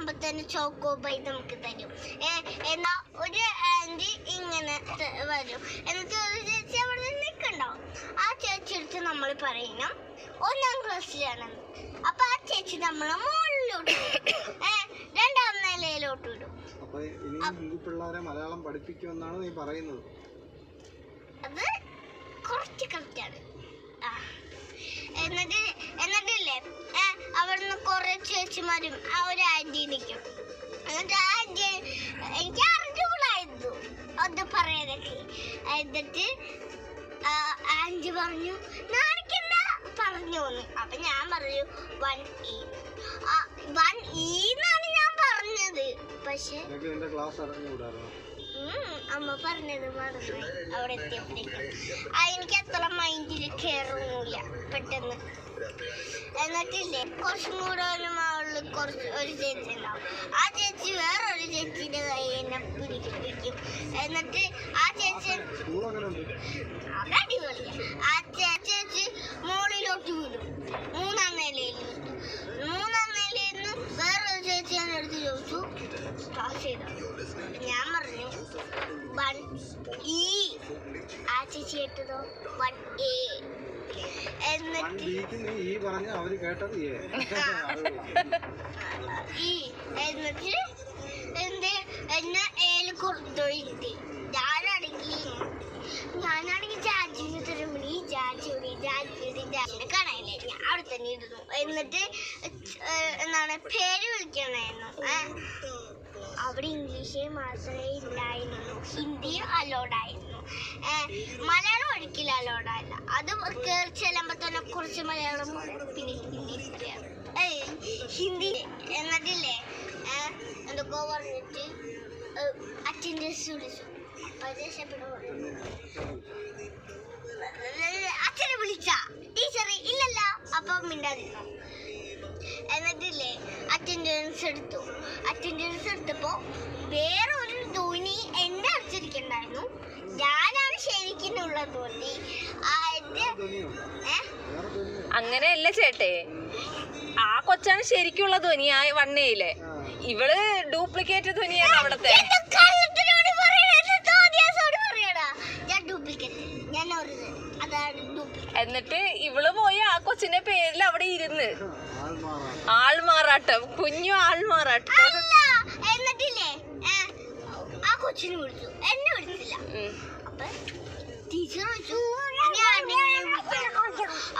ചെല്ലുമ്പോ തന്നെ choco by നമുക്ക് തരും. എന്നാ ഒരു ആന്റി ഇങ്ങനെ വരും. എന്നിട്ട് ഒരു ചേച്ചി അവിടെ നിൽക്കണ്ടാവും ആ ചേച്ചി എടുത്ത് നമ്മൾ പറയണം ഒന്നാം ക്ലാസ്സിലാണ് അപ്പൊ ആ ചേച്ചി നമ്മളെ മുകളിലോട്ട് രണ്ടാം നിലയിലോട്ട് വിടും. അപ്പൊ ഇനിയും ഹിന്ദി പിള്ളേരെ മലയാളം പഠിപ്പിക്കുമെന്നാണ് നീ പറയുന്നത്. അത് കുറച്ച് കറക്റ്റാണ് എന്നിട്ട് കുറെ ചേച്ചിമാരും ആ ഒരു ആന്റി നിൽക്കും എന്നിട്ട് ആ ആന്റി എനിക്ക് അറിഞ്ഞുകൂടായിരുന്നു അത് പറയാനൊക്കെ എന്നിട്ട് ആന്റി പറഞ്ഞു നാണിക്കണ്ട പറഞ്ഞു വന്നു. അപ്പൊ ഞാൻ പറഞ്ഞു വൺ ഇ. വൺ ഇ എന്നാണ് ഞാൻ പറഞ്ഞത്. പക്ഷെ അമ്മ പറഞ്ഞത് മറന്നു. അവിടെ എത്തിയപ്പോഴേക്കും. ആ എനിക്ക് അത്ര മൈൻഡിൽ കയറൊന്നുമില്ല പെട്ടെന്ന്. എന്നിട്ടില്ലേ? കുറച്ചും കൂടെ ഒരു മാളിൽ കുറച്ച് ഒരു ചേച്ചി ഉണ്ടാവും. ആ ചേച്ചി വേറൊരു ചേച്ചിയുടെ കൈ എന്നെ പിടിപ്പിക്കും. എന്നിട്ട് ആ ചേച്ചി അത് ആ ചേച്ചി മുകളിലോട്ട് വിടും മൂന്നാം നിലയിൽ വിടും. മൂന്നാം നിലയിൽ നിന്ന് വേറൊരു ചേച്ചി എന്റെ അടുത്ത് ചോദിച്ചു ക്ലാസ് ചെയ്തോ അപ്പൊ ഞാൻ പറഞ്ഞു വൺ ഇ ആ ചേച്ചി കേട്ടതോ? വൺ എ എന്നിട്ട് ഈ ഈ എന്നിട്ട് എന്ത്? എന്നെ ഏൽ കൊടുത്തൊഴിഞ്ഞിട്ട് ഞാനാണെങ്കിൽ ഞാനാണെങ്കിൽ ജാജിന് തരുമ്പടി ജാജിയുടെ ജാജിയുടെ ജാജിനെ കാണാനില്ല? ഞാൻ അവിടെ തന്നെ ഇരുന്നു. എന്നിട്ട് എന്താണ്? പേര് വിളിക്കണമായിരുന്നു അവിടെ ഇംഗ്ലീഷ് മാത്രമേ ഇല്ലായിരുന്നു. ഹിന്ദിയും അലോഡായിരുന്നു മലയാളം ഒരിക്കലും അലോഡായില്ല അത് കയറി ചെല്ലുമ്പോൾ തന്നെ കുറച്ച് മലയാളം പിന്നെ ഹിന്ദി ഹിന്ദി എന്നതില്ലേ? എന്തൊക്കെ പറഞ്ഞിട്ട് അറ്റൻഡൻസ് വിളിച്ചു. അച്ഛനെ വിളിച്ച. ടീച്ചറെ ഇല്ലല്ല. അപ്പം മിണ്ടാതിരുന്നു? എന്നിട്ടില്ലേ അറ്റൻഡൻസ് എടുത്തു. അറ്റൻഡൻസ് എടുത്തപ്പോൾ വേറെ ഒരു ധോനി എന്നെ അടിച്ചിരിക്കണ്ടായിരുന്നു ഞാനാണ് ശരിക്കുള്ള ധോനി ആ അങ്ങനെയല്ല ചേട്ടേ. ആ കൊച്ചാണ് ശരിക്കുള്ള ധ്വനി ആ വണ്ണയിലെ. ഇവൾ ഡ്യൂപ്ലിക്കേറ്റ് ധ്വനിയാണ് അവിടത്തെ. എന്നിട്ട് ഇവൾ പോയി ആ കൊച്ചിന്റെ പേരിൽ അവിടെ ഇരുന്ന്. ആൾമാറാണ് ആൾമാറാട്ടം കുഞ്ഞു ആൾമാറാട്ടം അല്ല എന്നിട്ടില്ലേ? ആ കൊച്ചിനെ വിളിച്ചു. എന്നെ വിളിച്ചില്ല. അപ്പൊ ടീച്ചർ വിളിക്കാം.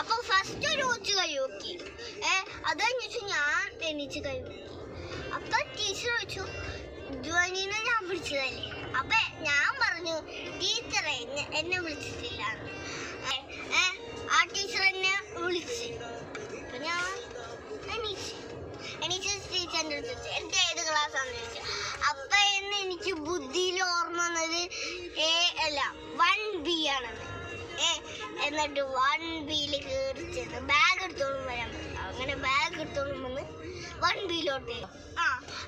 അപ്പൊ ഫസ്റ്റ് ഒരു കൊച്ചു കൈ നോക്കി ഏ അത് കഴിഞ്ഞു ഞാൻ എണീച്ച് കൈ നോക്കി അപ്പൊ ടീച്ചർ വെച്ചു ധ്വനിനെ ഞാൻ വിളിച്ചതല്ലേ? അപ്പൊ ഞാൻ പറഞ്ഞു ടീച്ചറെ എന്നെ എന്നെ വിളിച്ചിട്ടില്ല. ആണെന്ന് ഏ എന്നിട്ട് വൺ ബിയിൽ കയറി ചെന്ന് ബാഗ് എടുത്തോളും വരാൻ അങ്ങനെ ബാഗ് എടുത്തോളും വന്ന് വൺ ബിയിലോട്ട് ആ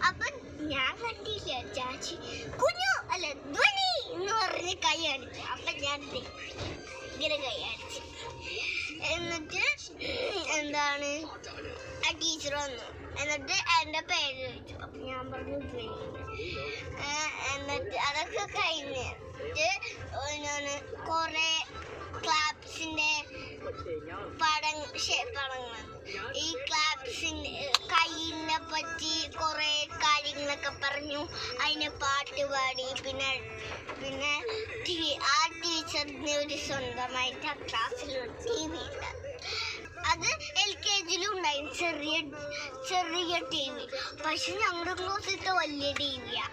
അപ്പൊ ഞാൻ കണ്ടില്ല ചാച്ചി? കുഞ്ഞു അല്ല ധ്വനി എന്ന് പറഞ്ഞ് കൈ അടിച്ചു അപ്പൊ ഞാൻ ഇങ്ങനെ കൈ അടിച്ചു എന്നിട്ട് എന്താണ്? ആ ടീച്ചർ വന്നു. എന്നിട്ട് എന്റെ പേര് ചോദിച്ചു. അപ്പൊ ഞാൻ പറഞ്ഞു എന്നിട്ട് അതൊക്കെ കഴിഞ്ഞിട്ട് ഞാൻ കുറെ ക്ലാപ്സിന്റെ പടം പടങ്ങൾ ഈ ക്ലാപ്സിന്റെ കൈയിനെ പറ്റി കുറെ കാര്യങ്ങളൊക്കെ പറഞ്ഞു. അതിന് പാട്ട് പാടി. പിന്നെ പിന്നെ ആ ടീച്ചറിന് ഒരു സ്വന്തമായിട്ട് ആ ക്ലാസ്സിൽ ഒരു ടി വി ഉണ്ട്. അത് എൽ കെ ജിയിലും ഉണ്ടായിരുന്നു ചെറിയ ചെറിയ ടി വി പക്ഷെ ഞങ്ങളുടെ ക്ലാസ്സിലത്തെ വലിയ ടി വിയാ